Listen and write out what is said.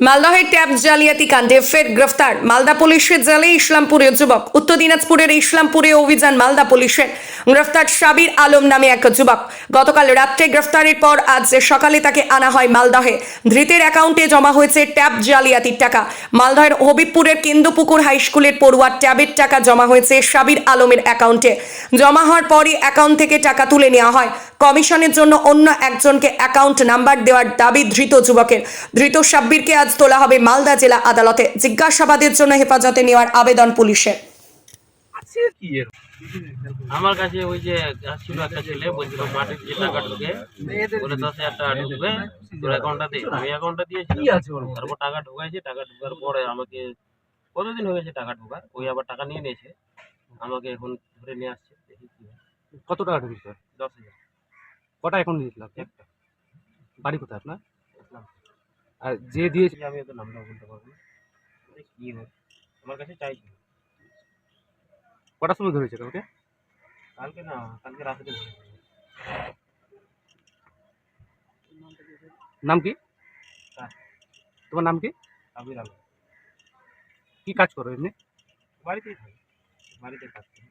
মালদহের ট্যাব জালিয়াতি কাণ্ডে ফের গ্রেফতার। মালদা পুলিশের জালে ইসলামপুরের যুবক। উত্তর দিনাজপুরের ইসলামপুরে অভিযান মালদা পুলিশের। গ্রেফতার সাবির আলম নামে এক যুবক। গতকাল রাত্রে গ্রেফতারের পর আজ সকালে তাকে আনা হয় মালদহে। ধৃতের অ্যাকাউন্টে জমা হয়েছে ট্যাব জালিয়াতির টাকা। মালদহের হবিবপুরের কেন্দ্রপুকুর হাইস্কুলের পড়ুয়ার ট্যাবের টাকা জমা হয়েছে সাবির আলমের অ্যাকাউন্টে। জমা হওয়ার পরই অ্যাকাউন্ট থেকে টাকা তুলে নেওয়া হয়। কমিশনের জন্য অন্য একজনকে অ্যাকাউন্ট নাম্বার দেওয়ার দাবি ধৃত যুবকের। ধৃত সাব্বিরকে আজ তোলা হবে মালদা জেলা আদালতে। জিজ্ঞাসাবাদের জন্য হেফাজতে নেওয়ার আবেদন পুলিশের। আমার কাছে ওই যে আসছিল একটা ছেলে বলছিল মাটির যে টাকা ঢুকে বলে দশ হাজার টাকা ঢুকবে তোর অ্যাকাউন্টটা দে। আমি অ্যাকাউন্টটা দিয়েছি? তারপর টাকা ঢুকাইছে টাকা ঢুকার পরে আমাকে কতদিন হয়ে গেছে টাকা ঢুকার? ওই আবার টাকা নিয়ে নিয়েছে। আমাকে এখন ধরে নিয়ে আসছে দেখি কত টাকা ঢুকেছে? দশ হাজার। কটা অ্যাকাউন্ট দিয়েছিল আপনি একটা বাড়ি কোথায় আপনার ইসলাম আর যে দিয়েছে আমি ওদের নামটা বলতে পারবো না দেখি কি হয় আমার কাছে চাইছি কটার সময় ধরেছে ওকে কালকে না কালকে রাতে ধরেছে। নাম কি কাজ। তোমার নাম কি আবির আলম কি কাজ করো এমনি বাড়িতেই থাকি বাড়িতে কাজ করি